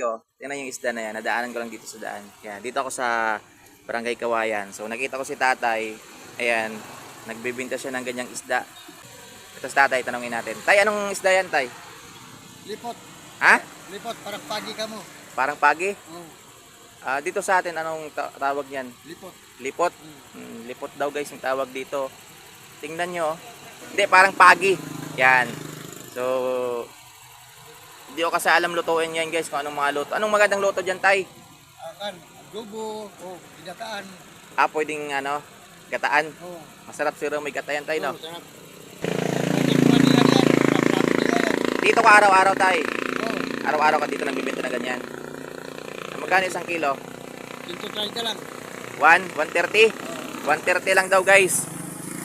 Oh, tingnan yung isda na yan. Nadaanan ko lang dito sa daan. Yan, dito ako sa Barangay Kawayan. So nakita ko si tatay. Ayan, nagbibinta siya ng ganyang isda. Ito si tatay, tanongin natin. Tay, anong isda yan, tay? Lipot. Ha? Lipot, parang pagi ka mo. Parang pagi? Oh, Ah, dito sa atin, anong ta- tawag niyan? lipot. Lipot? Hmm, lipot daw guys yung tawag dito. Tingnan nyo. oh. Hindi, parang pagi. Yan. So, hindi ko kasi alam lutuin yan guys kung anong mga luto. Anong magandang luto dyan, tay? Akan, adobo, oh, pinataan. Ah, pwedeng ano, gataan. Oh, Masarap siguro may gatayan tayo, no? oh, sarap. Dito ka araw-araw, tay. Oh, Araw-araw ka dito nagbibenta na ganyan. Magkano isang kilo? tinto try ka lang. 1, 130? Oh, 130 lang daw, guys.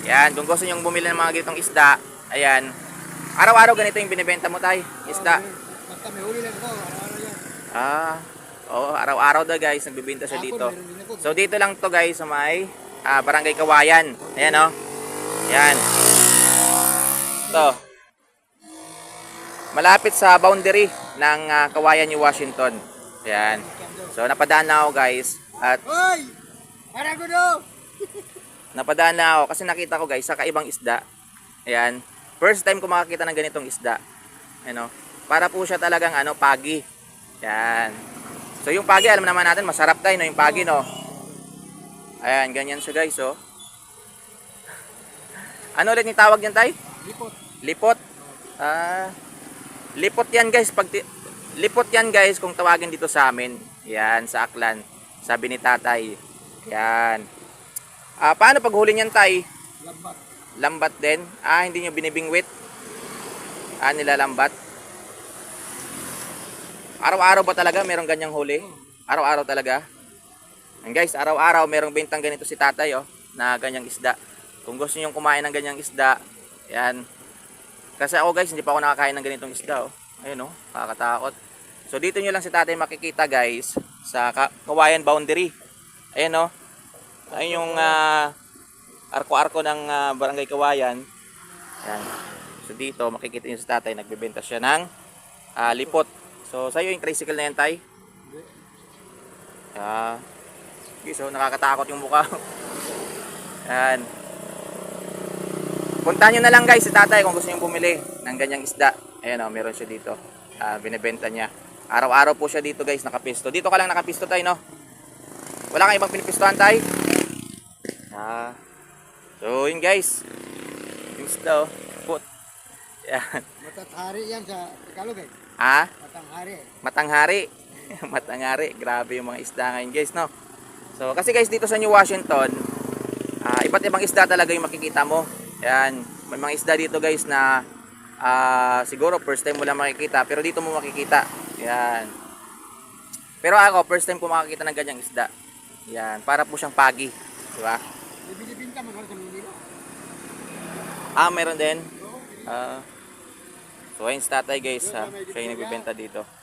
Yan, kung gusto nyo bumili ng mga ganitong isda, ayan. Araw-araw ganito yung binibenta mo, tay. Isda. oh, Basta may huli lang ko, araw-araw yan. Ah, oo, araw-araw daw, guys. Nagbibenta siya dito. So, dito lang to guys, sa may ah, Barangay Kawayan. Ayan, oh. Yan. Ito. Malapit sa boundary ng ah, Kawayan, New Washington. Ayan. So, napadaan na ako guys. At Hoy! Parang gudo! napadaan na ako kasi nakita ko guys sa kaibang isda. Ayan. First time ko makakita ng ganitong isda. Ano? Para po siya talagang ano, pagi. Yan. So yung pagi, alam naman natin, masarap tayo, no? Yung pagi, no? Ayan, ganyan siya guys, oh. Ano ulit yung tawag niyan, tay? Lipot. Lipot. Ah, lipot yan guys. Pag lipot yan guys kung tawagin dito sa amin. Yan, sa Aklan. Sabi ni tatay. Yan. Ah, paano pag huli niyan, tay? Lambat. Lambat din? Ah, hindi nyo binibingwit? Ah, nilalambat? Araw-araw ba talaga merong ganyang huli? Araw-araw talaga? And guys, araw-araw merong bintang ganito si tatay, oh, na ganyang isda. Kung gusto niyo kumain ng ganyang isda, yan. Kasi ako guys, hindi pa ako nakakain ng ganitong isda, oh. Ayun, oh, nakakatakot. So dito nyo lang si tatay makikita guys, sa Ka- Kawayan Boundary. Ayun, oh. Ayun yung ah, arko-arko ng ah, Barangay Kawayan. Yan. So dito makikita niyo si tatay nagbebenta siya ng ah, lipot. So sa'yo yung tricycle na yan tay? Ah. Okay, so nakakatakot yung mukha. Yan. Puntahan nyo na lang guys si tatay kung gusto nyo bumili ng ganyang isda. Ayan o, meron siya dito. Ah, binibenta niya. Araw-araw po siya dito guys, nakapisto. Dito ka lang nakapisto tayo, no? Wala kang ibang pinipistohan tayo? Ah. So, yun guys. Yung isda, oh. Put. Yan. Matathari yan sa Tagalog eh. Ah, Matanghari. matanghari. matanghari. Grabe yung mga isda ngayon guys, no? So, kasi guys, dito sa New Washington, ah, iba't ibang isda talaga yung makikita mo. Yan. May mga isda dito guys na ah, siguro first time mo lang makikita, pero dito mo makikita. Yan. Pero ako, first time ko makakita ng ganyang isda. Yan. Para po siyang pagi. Di ba? May binibinta mo sa Manila. Ah, meron din. Ah. So, ayun tatay guys, ha. Siya yung nagbibenta dito.